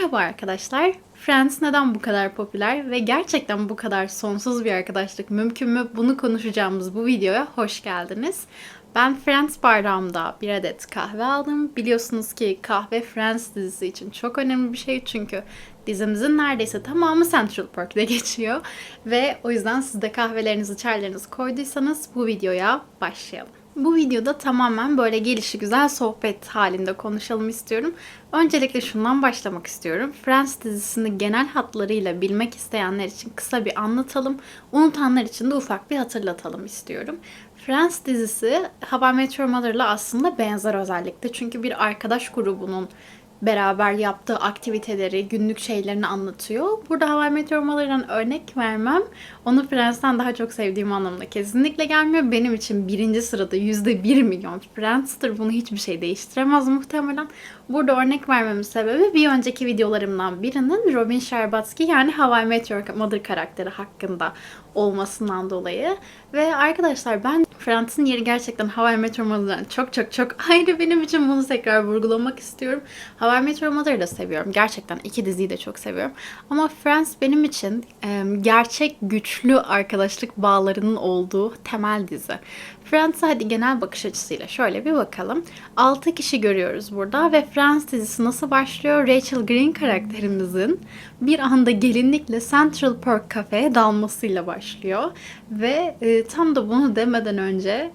Merhaba arkadaşlar. Friends neden bu kadar popüler ve gerçekten bu kadar sonsuz bir arkadaşlık mümkün mü? Bunu konuşacağımız bu videoya hoş geldiniz. Ben Friends bardağımda bir adet kahve aldım. Biliyorsunuz ki kahve Friends dizisi için çok önemli bir şey çünkü dizimizin neredeyse tamamı Central Park'ta geçiyor. Ve o yüzden siz de kahvelerinizi, çaylarınızı koyduysanız bu videoya başlayalım. Bu videoda tamamen böyle gelişi güzel sohbet halinde konuşalım istiyorum. Öncelikle şundan başlamak istiyorum. Friends dizisini genel hatlarıyla bilmek isteyenler için kısa bir anlatalım. Unutanlar için de ufak bir hatırlatalım istiyorum. Friends dizisi How I Met Your Mother'la aslında benzer özellikle. Çünkü bir arkadaş grubunun beraber yaptığı aktiviteleri, günlük şeylerini anlatıyor. Burada How I Met Your Mother'dan örnek vermem. Onu Friends'ten daha çok sevdiğim anlamına kesinlikle gelmiyor. Benim için birinci sırada yüzde bir milyon Friends'tir. Bunu hiçbir şey değiştiremez muhtemelen. Burada örnek vermemin sebebi bir önceki videolarımdan birinin Robin Sherbatsky yani How I Met Your Mother karakteri hakkında olmasından dolayı. Ve arkadaşlar ben Friends'in yeri gerçekten How I Met Your Mother'dan çok çok çok ayrı benim için bunu tekrar vurgulamak istiyorum. How I Met Your Mother'ı da seviyorum. Gerçekten iki diziyi de çok seviyorum. Ama Friends benim için e, gerçek güçlü arkadaşlık bağlarının olduğu temel dizi. Friends'e hadi genel bakış açısıyla şöyle bir bakalım. 6 kişi görüyoruz burada ve Friends dizisi nasıl başlıyor? Rachel Green karakterimizin bir anda gelinlikle Central Park kafeye dalmasıyla başlıyor. Ve e, tam da bunu demeden önce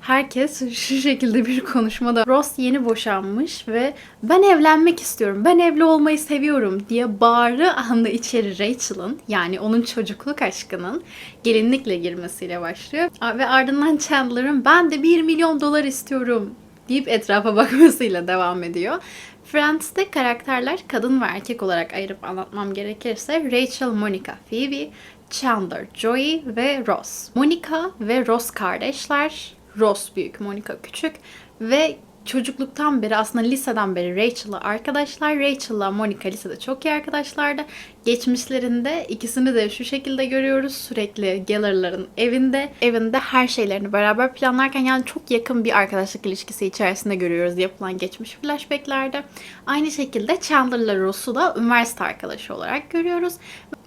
herkes şu şekilde bir konuşmada Ross yeni boşanmış ve ben evlenmek istiyorum, ben evli olmayı seviyorum diye bağırı anda içeri Rachel'ın yani onun çocukluk aşkının gelinlikle girmesiyle başlıyor. Ve ardından Chandler'ın ben de 1 milyon dolar istiyorum deyip etrafa bakmasıyla devam ediyor. Friends'te karakterler kadın ve erkek olarak ayırıp anlatmam gerekirse Rachel, Monica, Phoebe, Chandler, Joey ve Ross. Monica ve Ross kardeşler. Ross büyük, Monica küçük ve çocukluktan beri aslında liseden beri Rachel'la arkadaşlar. Rachel'la Monica lisede çok iyi arkadaşlardı. Geçmişlerinde ikisini de şu şekilde görüyoruz. Sürekli Geller'ların evinde. Evinde her şeylerini beraber planlarken yani çok yakın bir arkadaşlık ilişkisi içerisinde görüyoruz yapılan geçmiş flashbacklerde. Aynı şekilde Chandler'la Ross'u da üniversite arkadaşı olarak görüyoruz.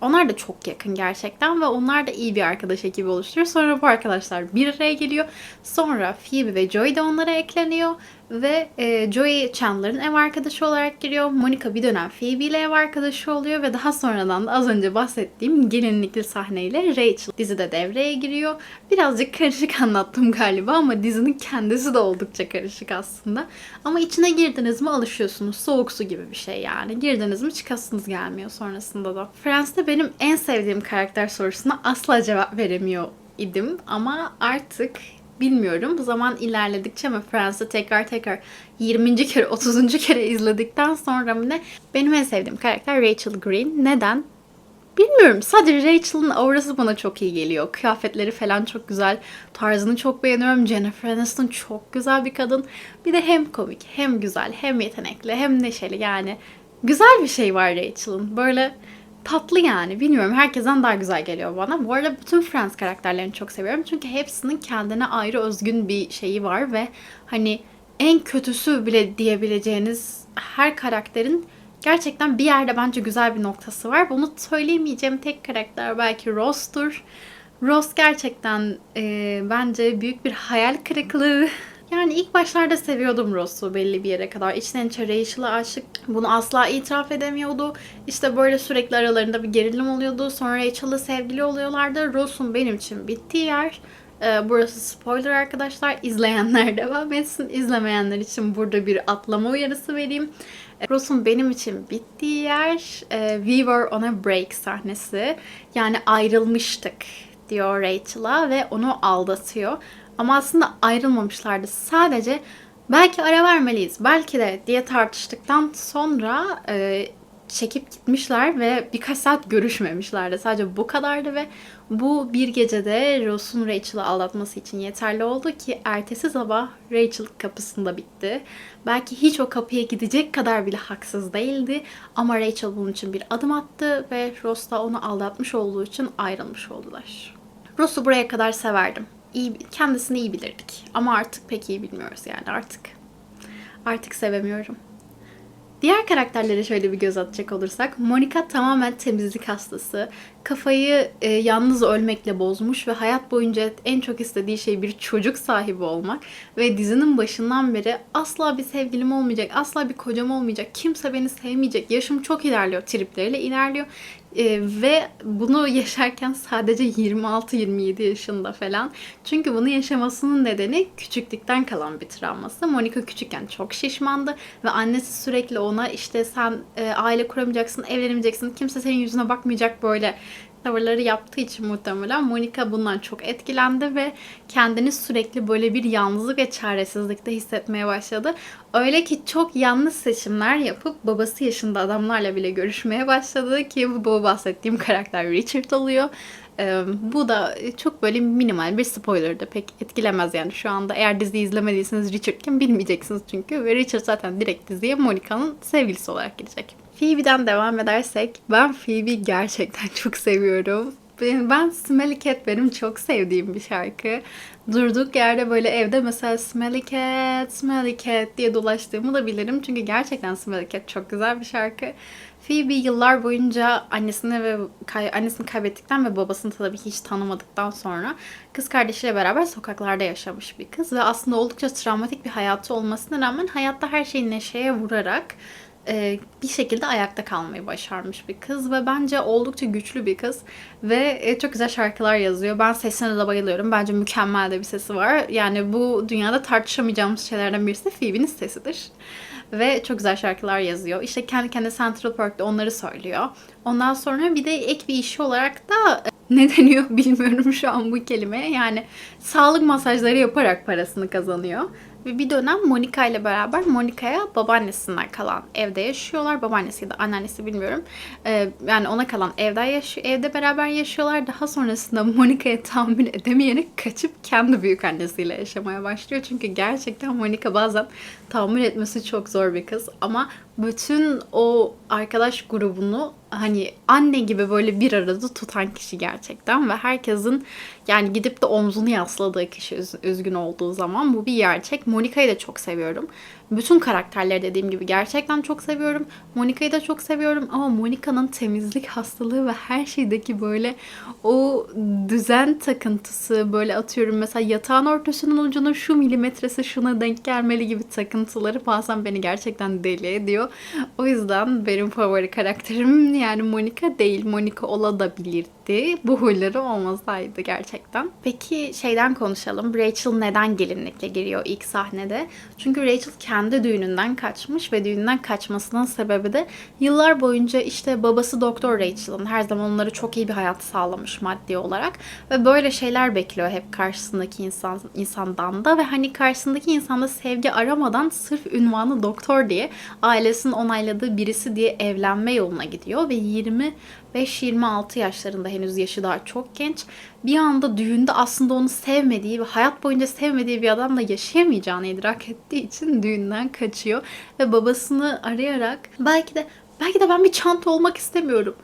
Onlar da çok yakın gerçekten ve onlar da iyi bir arkadaş ekibi oluşturuyor. Sonra bu arkadaşlar bir araya geliyor. Sonra Phoebe ve Joey de onlara ekleniyor. Ve e, Joey Chandler'ın ev arkadaşı olarak giriyor. Monica bir dönem Phoebe ile ev arkadaşı oluyor ve daha sonradan da az önce bahsettiğim gelinlikli sahneyle Rachel dizide devreye giriyor. Birazcık karışık anlattım galiba ama dizinin kendisi de oldukça karışık aslında. Ama içine girdiniz mi alışıyorsunuz. Soğuk su gibi bir şey yani. Girdiniz mi çıkasınız gelmiyor sonrasında da. Friends'te benim en sevdiğim karakter sorusuna asla cevap veremiyor idim ama artık bilmiyorum. Zaman ilerledikçe mi Friends'i tekrar tekrar 20. kere 30. kere izledikten sonra mı ne benim en sevdiğim karakter Rachel Green. Neden? Bilmiyorum. Sadece Rachel'ın aurası bana çok iyi geliyor. Kıyafetleri falan çok güzel. Tarzını çok beğeniyorum. Jennifer Aniston çok güzel bir kadın. Bir de hem komik, hem güzel, hem yetenekli, hem neşeli yani. Güzel bir şey var Rachel'ın. Böyle tatlı yani. Bilmiyorum herkesten daha güzel geliyor bana. Bu arada bütün Friends karakterlerini çok seviyorum. Çünkü hepsinin kendine ayrı özgün bir şeyi var ve hani en kötüsü bile diyebileceğiniz her karakterin gerçekten bir yerde bence güzel bir noktası var. Bunu söyleyemeyeceğim tek karakter belki Ross'tur. Ross gerçekten e, bence büyük bir hayal kırıklığı. Yani ilk başlarda seviyordum Ross'u belli bir yere kadar. İçten içe Rachel'a aşık. Bunu asla itiraf edemiyordu. İşte böyle sürekli aralarında bir gerilim oluyordu. Sonra Rachel'la sevgili oluyorlardı. Ross'un benim için bittiği yer. Ee, burası spoiler arkadaşlar. İzleyenler devam etsin. İzlemeyenler için burada bir atlama uyarısı vereyim. Ross'un benim için bittiği yer e, We Were on a Break sahnesi. Yani ayrılmıştık diyor Rachel'a ve onu aldatıyor. Ama aslında ayrılmamışlardı. Sadece belki ara vermeliyiz, belki de diye tartıştıktan sonra e, çekip gitmişler ve birkaç saat görüşmemişlerdi. Sadece bu kadardı ve bu bir gecede Ross'un Rachel'ı aldatması için yeterli oldu ki ertesi sabah Rachel kapısında bitti. Belki hiç o kapıya gidecek kadar bile haksız değildi ama Rachel bunun için bir adım attı ve Ross da onu aldatmış olduğu için ayrılmış oldular. Ross'u buraya kadar severdim iyi, kendisini iyi bilirdik. Ama artık pek iyi bilmiyoruz yani artık. Artık sevemiyorum. Diğer karakterlere şöyle bir göz atacak olursak Monica tamamen temizlik hastası. Kafayı e, yalnız ölmekle bozmuş ve hayat boyunca en çok istediği şey bir çocuk sahibi olmak ve dizinin başından beri asla bir sevgilim olmayacak, asla bir kocam olmayacak, kimse beni sevmeyecek, yaşım çok ilerliyor tripleriyle ilerliyor. E, ve bunu yaşarken sadece 26-27 yaşında falan. Çünkü bunu yaşamasının nedeni küçüklükten kalan bir travması. Monica küçükken çok şişmandı ve annesi sürekli ona işte sen e, aile kuramayacaksın, evlenemeyeceksin, kimse senin yüzüne bakmayacak böyle tavırları yaptığı için muhtemelen Monica bundan çok etkilendi ve kendini sürekli böyle bir yalnızlık ve çaresizlikte hissetmeye başladı. Öyle ki çok yanlış seçimler yapıp babası yaşında adamlarla bile görüşmeye başladı ki bu bahsettiğim karakter Richard oluyor. Ee, bu da çok böyle minimal bir spoiler'dı. Pek etkilemez yani şu anda. Eğer dizi izlemediyseniz Richard kim bilmeyeceksiniz çünkü. Ve Richard zaten direkt diziye Monica'nın sevgilisi olarak girecek. Phoebe'den devam edersek ben Phoebe'yi gerçekten çok seviyorum. Ben, Smelly Cat benim çok sevdiğim bir şarkı. Durduk yerde böyle evde mesela Smelly Cat, Smelly Cat diye dolaştığımı da bilirim. Çünkü gerçekten Smelly Cat çok güzel bir şarkı. Phoebe yıllar boyunca annesini ve kay, annesini kaybettikten ve babasını tabii hiç tanımadıktan sonra kız kardeşiyle beraber sokaklarda yaşamış bir kız ve aslında oldukça travmatik bir hayatı olmasına rağmen hayatta her şeyi neşeye vurarak e, bir şekilde ayakta kalmayı başarmış bir kız ve bence oldukça güçlü bir kız ve e, çok güzel şarkılar yazıyor. Ben sesine de bayılıyorum. Bence mükemmel de bir sesi var. Yani bu dünyada tartışamayacağımız şeylerden birisi de Phoebe'nin sesidir. Ve çok güzel şarkılar yazıyor. İşte kendi kendine Central Park'ta onları söylüyor. Ondan sonra bir de ek bir işi olarak da ne deniyor bilmiyorum şu an bu kelimeye. Yani sağlık masajları yaparak parasını kazanıyor. Ve bir dönem Monica ile beraber Monica'ya babaannesinden kalan evde yaşıyorlar. Babaannesi ya da anneannesi bilmiyorum. Ee, yani ona kalan evde yaşıyor, evde beraber yaşıyorlar. Daha sonrasında Monica'ya tahammül edemeyerek kaçıp kendi büyük annesiyle yaşamaya başlıyor. Çünkü gerçekten Monica bazen tahammül etmesi çok zor bir kız. Ama bütün o arkadaş grubunu hani anne gibi böyle bir arada tutan kişi gerçekten ve herkesin yani gidip de omzunu yasladığı kişi üzgün olduğu zaman bu bir gerçek. Monica'yı da çok seviyorum. Bütün karakterleri dediğim gibi gerçekten çok seviyorum. Monica'yı da çok seviyorum ama Monica'nın temizlik hastalığı ve her şeydeki böyle o düzen takıntısı böyle atıyorum mesela yatağın ortasının ucunun şu milimetresi şuna denk gelmeli gibi takıntıları bazen beni gerçekten deli ediyor. O yüzden benim favori karakterim yani Monica değil. Monica olabilirdi. Bu huyları olmasaydı gerçekten. Peki şeyden konuşalım. Rachel neden gelinlikle giriyor ilk sahnede? Çünkü Rachel kendi düğününden kaçmış ve düğünden kaçmasının sebebi de yıllar boyunca işte babası doktor Rachel'ın her zaman onları çok iyi bir hayat sağlamış maddi olarak ve böyle şeyler bekliyor hep karşısındaki insan insandan da ve hani karşısındaki insanda sevgi aramadan sırf ünvanı doktor diye ailesinin onayladığı birisi diye evlenme yoluna gidiyor ve 25-26 yaşlarında henüz yaşı daha çok genç. Bir anda düğünde aslında onu sevmediği ve hayat boyunca sevmediği bir adamla yaşayamayacağını idrak ettiği için düğünden kaçıyor ve babasını arayarak belki de belki de ben bir çanta olmak istemiyorum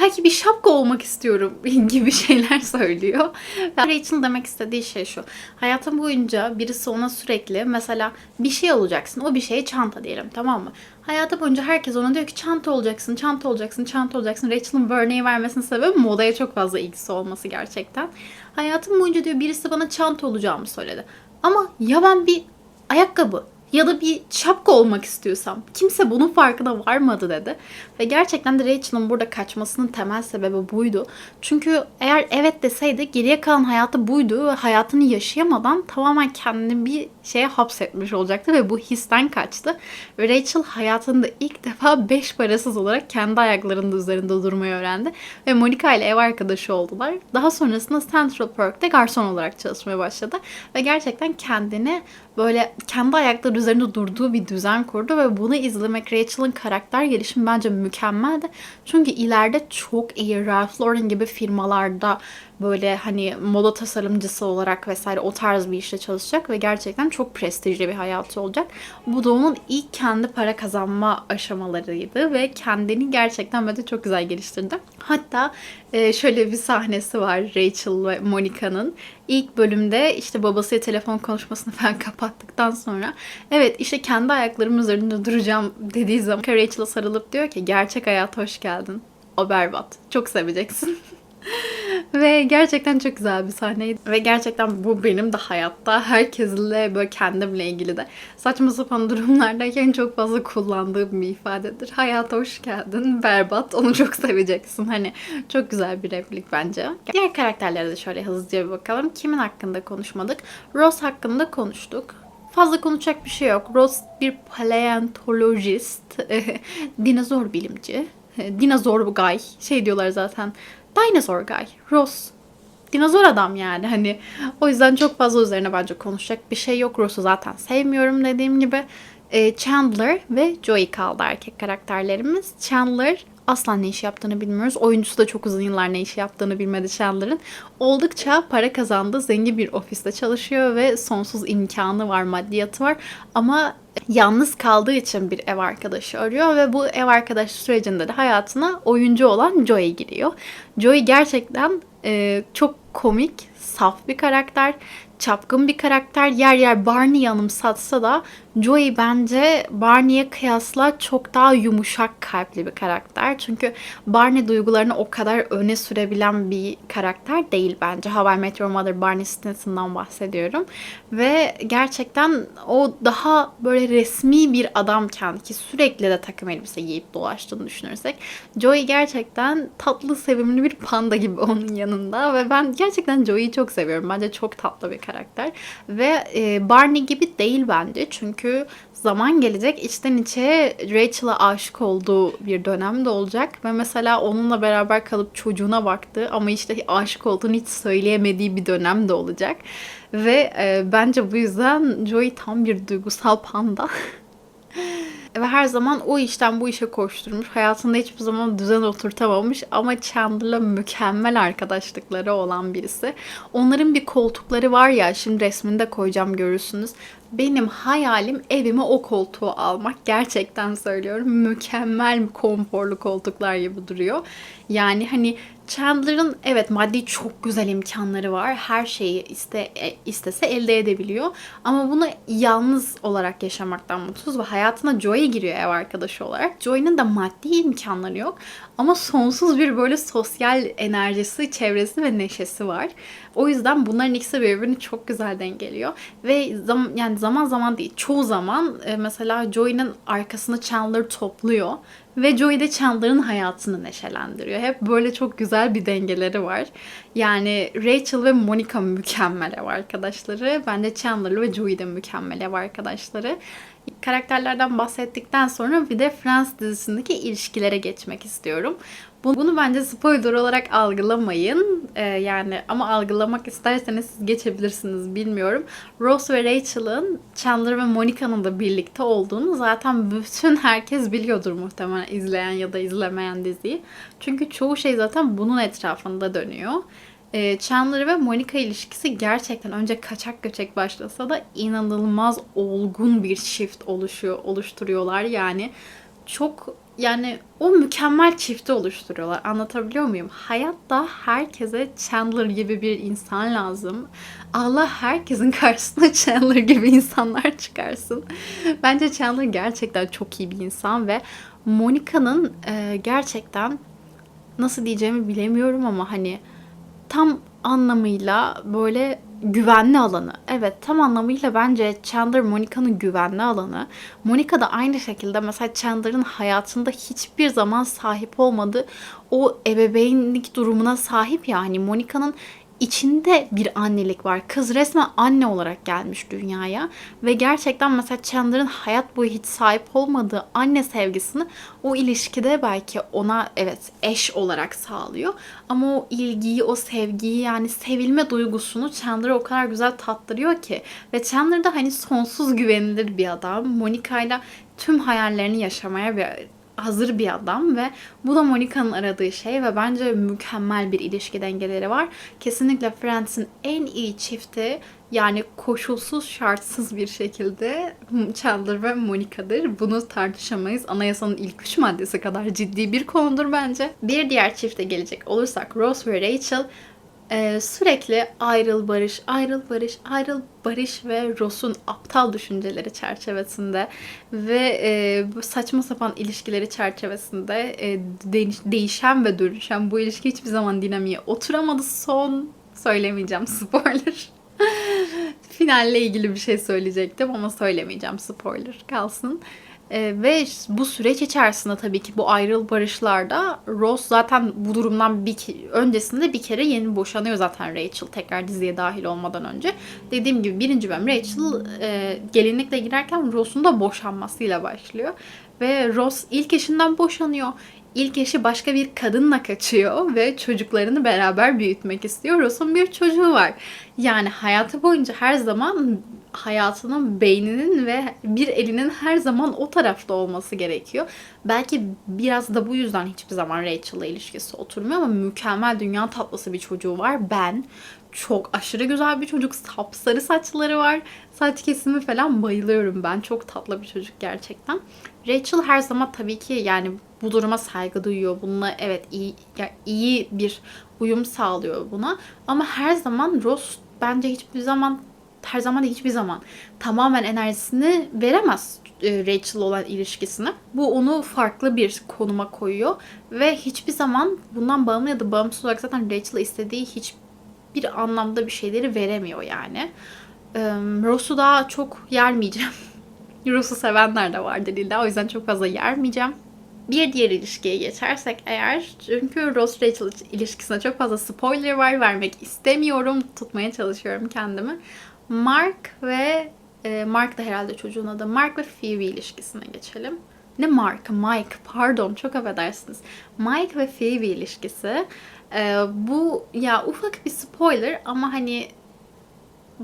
belki bir şapka olmak istiyorum gibi şeyler söylüyor. Rachel demek istediği şey şu. Hayatım boyunca birisi ona sürekli mesela bir şey alacaksın. O bir şeye çanta diyelim tamam mı? Hayatı boyunca herkes ona diyor ki çanta olacaksın, çanta olacaksın, çanta olacaksın. Rachel'ın bu örneği vermesinin sebebi modaya çok fazla ilgisi olması gerçekten. Hayatım boyunca diyor birisi bana çanta olacağımı söyledi. Ama ya ben bir ayakkabı ya da bir şapka olmak istiyorsam kimse bunun farkına varmadı dedi. Ve gerçekten de Rachel'ın burada kaçmasının temel sebebi buydu. Çünkü eğer evet deseydi geriye kalan hayatı buydu ve hayatını yaşayamadan tamamen kendini bir şeye hapsetmiş olacaktı ve bu histen kaçtı. Ve Rachel hayatında ilk defa beş parasız olarak kendi ayaklarının üzerinde durmayı öğrendi. Ve Monica ile ev arkadaşı oldular. Daha sonrasında Central Park'te garson olarak çalışmaya başladı. Ve gerçekten kendini böyle kendi ayakları üzerinde durduğu bir düzen kurdu ve bunu izlemek Rachel'ın karakter gelişimi bence mükemmeldi. Çünkü ileride çok iyi Ralph Lauren gibi firmalarda böyle hani moda tasarımcısı olarak vesaire o tarz bir işte çalışacak ve gerçekten çok prestijli bir hayatı olacak. Bu da onun ilk kendi para kazanma aşamalarıydı ve kendini gerçekten böyle çok güzel geliştirdi. Hatta e, şöyle bir sahnesi var Rachel ve Monica'nın. ilk bölümde işte babasıyla telefon konuşmasını falan kapattıktan sonra evet işte kendi ayaklarım üzerinde duracağım dediği zaman Rachel'a sarılıp diyor ki gerçek hayata hoş geldin. O berbat. Çok seveceksin. Ve gerçekten çok güzel bir sahneydi. Ve gerçekten bu benim de hayatta herkesle böyle kendimle ilgili de saçma sapan durumlardayken çok fazla kullandığım bir ifadedir. Hayata hoş geldin, berbat, onu çok seveceksin. Hani çok güzel bir replik bence. Diğer karakterlere de şöyle hızlıca bir bakalım. Kimin hakkında konuşmadık? Rose hakkında konuştuk. Fazla konuşacak bir şey yok. Rose bir paleontolojist, dinozor bilimci, dinozor guy. Şey diyorlar zaten Dinosaur Guy, Ross. Dinozor adam yani hani o yüzden çok fazla üzerine bence konuşacak bir şey yok. Ross'u zaten sevmiyorum dediğim gibi. Ee, Chandler ve Joey kaldı erkek karakterlerimiz. Chandler asla ne iş yaptığını bilmiyoruz. Oyuncusu da çok uzun yıllar ne iş yaptığını bilmedi Chandler'ın. Oldukça para kazandı. Zengin bir ofiste çalışıyor ve sonsuz imkanı var, maddiyatı var. Ama yalnız kaldığı için bir ev arkadaşı arıyor ve bu ev arkadaşı sürecinde de hayatına oyuncu olan Joey giriyor. Joey gerçekten e, çok komik, saf bir karakter çapkın bir karakter. Yer yer Barney'i anımsatsa da Joey bence Barney'e kıyasla çok daha yumuşak kalpli bir karakter. Çünkü Barney duygularını o kadar öne sürebilen bir karakter değil bence. How I Met Your Mother Barney Stinson'dan bahsediyorum. Ve gerçekten o daha böyle resmi bir adamken ki sürekli de takım elbise giyip dolaştığını düşünürsek Joey gerçekten tatlı sevimli bir panda gibi onun yanında ve ben gerçekten Çok seviyorum. Bence çok tatlı bir karakter ve e, Barney gibi değil bence çünkü zaman gelecek içten içe Rachel'a aşık olduğu bir dönem de olacak ve mesela onunla beraber kalıp çocuğuna baktı ama işte aşık olduğunu hiç söyleyemediği bir dönem de olacak. Ve e, bence bu yüzden Joey tam bir duygusal panda. ve her zaman o işten bu işe koşturmuş. Hayatında hiçbir zaman düzen oturtamamış ama Chandler'la mükemmel arkadaşlıkları olan birisi. Onların bir koltukları var ya şimdi resmini de koyacağım görürsünüz. Benim hayalim evime o koltuğu almak. Gerçekten söylüyorum. Mükemmel konforlu koltuklar gibi duruyor. Yani hani Chandler'ın evet maddi çok güzel imkanları var. Her şeyi iste, e, istese elde edebiliyor. Ama bunu yalnız olarak yaşamaktan mutsuz ve hayatına Joey giriyor ev arkadaşı olarak. Joey'nin de maddi imkanları yok. Ama sonsuz bir böyle sosyal enerjisi, çevresi ve neşesi var. O yüzden bunların ikisi birbirini çok güzel dengeliyor. Ve zam yani zaman zaman değil, çoğu zaman e, mesela Joey'nin arkasını Chandler topluyor ve Joey de Chandler'ın hayatını neşelendiriyor. Hep böyle çok güzel bir dengeleri var. Yani Rachel ve Monica mükemmel ev arkadaşları. Bence Chandler ve Joey de mükemmel ev arkadaşları. Karakterlerden bahsettikten sonra bir de Friends dizisindeki ilişkilere geçmek istiyorum. Bunu bence spoiler olarak algılamayın. Ee, yani ama algılamak isterseniz siz geçebilirsiniz bilmiyorum. Rose ve Rachel'ın Chandler ve Monica'nın da birlikte olduğunu zaten bütün herkes biliyordur muhtemelen izleyen ya da izlemeyen diziyi. Çünkü çoğu şey zaten bunun etrafında dönüyor. Ee, Chandler ve Monica ilişkisi gerçekten önce kaçak göçek başlasa da inanılmaz olgun bir çift oluşuyor, oluşturuyorlar. Yani çok yani o mükemmel çifti oluşturuyorlar. Anlatabiliyor muyum? Hayatta herkese Chandler gibi bir insan lazım. Allah herkesin karşısına Chandler gibi insanlar çıkarsın. Bence Chandler gerçekten çok iyi bir insan ve Monica'nın e, gerçekten nasıl diyeceğimi bilemiyorum ama hani tam anlamıyla böyle güvenli alanı. Evet tam anlamıyla bence Chandler Monica'nın güvenli alanı. Monica da aynı şekilde mesela Chandler'ın hayatında hiçbir zaman sahip olmadığı o ebeveynlik durumuna sahip yani Monica'nın içinde bir annelik var. Kız resmen anne olarak gelmiş dünyaya ve gerçekten mesela Chandler'ın hayat boyu hiç sahip olmadığı anne sevgisini o ilişkide belki ona evet eş olarak sağlıyor. Ama o ilgiyi, o sevgiyi yani sevilme duygusunu Chandler'a o kadar güzel tattırıyor ki. Ve Chandler da hani sonsuz güvenilir bir adam. Monica ile tüm hayallerini yaşamaya bir hazır bir adam ve bu da Monica'nın aradığı şey ve bence mükemmel bir ilişki dengeleri var. Kesinlikle Friends'in en iyi çifti yani koşulsuz şartsız bir şekilde Chandler ve Monica'dır. Bunu tartışamayız. Anayasanın ilk üç maddesi kadar ciddi bir konudur bence. Bir diğer çifte gelecek olursak Rose ve Rachel Ee, sürekli ayrıl barış, ayrıl barış, ayrıl barış ve Ross'un aptal düşünceleri çerçevesinde ve e, saçma sapan ilişkileri çerçevesinde e, değiş- değişen ve dönüşen bu ilişki hiçbir zaman dinamiğe oturamadı. Son söylemeyeceğim spoiler. Finalle ilgili bir şey söyleyecektim ama söylemeyeceğim spoiler kalsın. Ee, ve bu süreç içerisinde tabii ki bu ayrıl barışlarda Ross zaten bu durumdan bir öncesinde bir kere yeni boşanıyor zaten Rachel tekrar diziye dahil olmadan önce. Dediğim gibi birinci bölüm Rachel e, gelinlikle girerken Ross'un da boşanmasıyla başlıyor. Ve Ross ilk eşinden boşanıyor. İlk eşi başka bir kadınla kaçıyor ve çocuklarını beraber büyütmek istiyor. Ross'un bir çocuğu var. Yani hayatı boyunca her zaman hayatının beyninin ve bir elinin her zaman o tarafta olması gerekiyor. Belki biraz da bu yüzden hiçbir zaman Rachel'la ilişkisi oturmuyor ama mükemmel dünya tatlısı bir çocuğu var. Ben çok aşırı güzel bir çocuk. Sapsarı saçları var. Saç kesimi falan bayılıyorum ben. Çok tatlı bir çocuk gerçekten. Rachel her zaman tabii ki yani bu duruma saygı duyuyor. Bununla evet iyi ya iyi bir uyum sağlıyor buna. Ama her zaman Ross bence hiçbir zaman her zaman hiçbir zaman tamamen enerjisini veremez e, Rachel olan ilişkisine. Bu onu farklı bir konuma koyuyor ve hiçbir zaman bundan bağımlı ya da bağımsız olarak zaten Rachel'a istediği hiçbir anlamda bir şeyleri veremiyor yani. Ross'u daha çok yermeyeceğim. Ross'u sevenler de vardır illa o yüzden çok fazla yermeyeceğim. Bir diğer ilişkiye geçersek eğer çünkü Ross Rachel ilişkisine çok fazla spoiler var vermek istemiyorum tutmaya çalışıyorum kendimi. Mark ve e, Mark da herhalde çocuğun adı Mark ve Phoebe ilişkisine geçelim. Ne Mark? Mike. Pardon çok affedersiniz. Mike ve Phoebe ilişkisi. E, bu ya ufak bir spoiler ama hani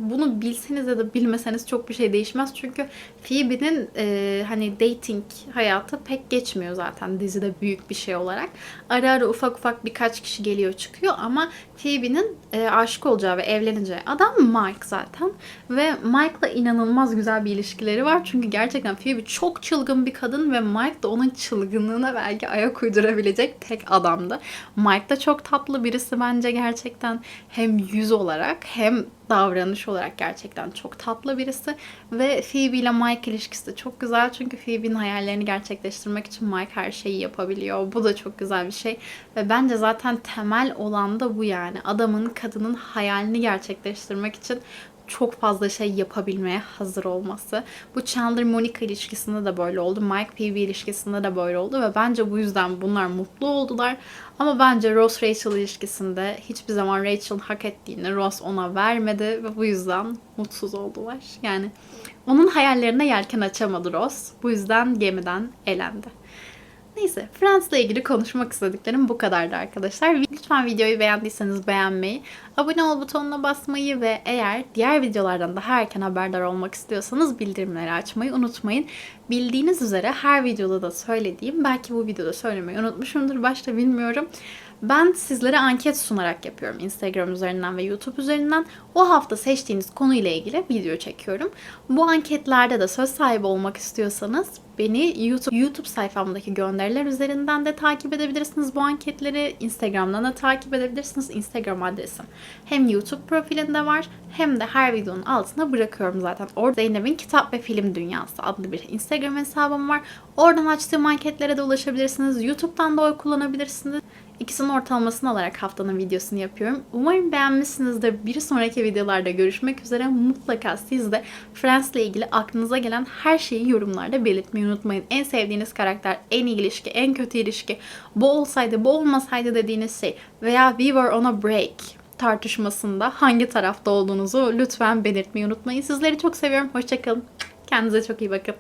bunu bilseniz ya da bilmeseniz çok bir şey değişmez. Çünkü Phoebe'nin e, hani dating hayatı pek geçmiyor zaten dizide büyük bir şey olarak. Ara ara ufak ufak birkaç kişi geliyor çıkıyor ama Phoebe'nin e, aşık olacağı ve evleneceği adam Mike zaten. Ve Mike'la inanılmaz güzel bir ilişkileri var. Çünkü gerçekten Phoebe çok çılgın bir kadın ve Mike da onun çılgınlığına belki ayak uydurabilecek tek adamdı. Mike da çok tatlı birisi bence gerçekten hem yüz olarak hem davranış olarak gerçekten çok tatlı birisi. Ve Phoebe ile Mike ilişkisi de çok güzel. Çünkü Phoebe'nin hayallerini gerçekleştirmek için Mike her şeyi yapabiliyor. Bu da çok güzel bir şey. Ve bence zaten temel olan da bu yani. Adamın, kadının hayalini gerçekleştirmek için çok fazla şey yapabilmeye hazır olması. Bu Chandler Monica ilişkisinde de böyle oldu. Mike Phoebe ilişkisinde de böyle oldu ve bence bu yüzden bunlar mutlu oldular. Ama bence Ross Rachel ilişkisinde hiçbir zaman Rachel hak ettiğini Ross ona vermedi ve bu yüzden mutsuz oldular. Yani onun hayallerine yelken açamadı Ross. Bu yüzden gemiden elendi. Neyse Friends'le ilgili konuşmak istediklerim bu kadardı arkadaşlar. Lütfen videoyu beğendiyseniz beğenmeyi, abone ol butonuna basmayı ve eğer diğer videolardan daha erken haberdar olmak istiyorsanız bildirimleri açmayı unutmayın. Bildiğiniz üzere her videoda da söylediğim, belki bu videoda söylemeyi unutmuşumdur başta bilmiyorum. Ben sizlere anket sunarak yapıyorum Instagram üzerinden ve YouTube üzerinden. O hafta seçtiğiniz konuyla ilgili video çekiyorum. Bu anketlerde de söz sahibi olmak istiyorsanız beni YouTube YouTube sayfamdaki gönderiler üzerinden de takip edebilirsiniz bu anketleri. Instagram'dan da takip edebilirsiniz. Instagram adresim hem YouTube profilinde var hem de her videonun altına bırakıyorum zaten. Orada Zeynep'in Kitap ve Film Dünyası adlı bir Instagram hesabım var. Oradan açtığım anketlere de ulaşabilirsiniz. YouTube'dan da oy kullanabilirsiniz. İkisinin ortalamasını alarak haftanın videosunu yapıyorum. Umarım beğenmişsinizdir. Bir sonraki videolarda görüşmek üzere. Mutlaka siz de Friends ile ilgili aklınıza gelen her şeyi yorumlarda belirtmeyi unutmayın. En sevdiğiniz karakter, en iyi ilişki, en kötü ilişki, bu olsaydı, bu olmasaydı dediğiniz şey veya we were on a break tartışmasında hangi tarafta olduğunuzu lütfen belirtmeyi unutmayın. Sizleri çok seviyorum. Hoşçakalın. Kendinize çok iyi bakın.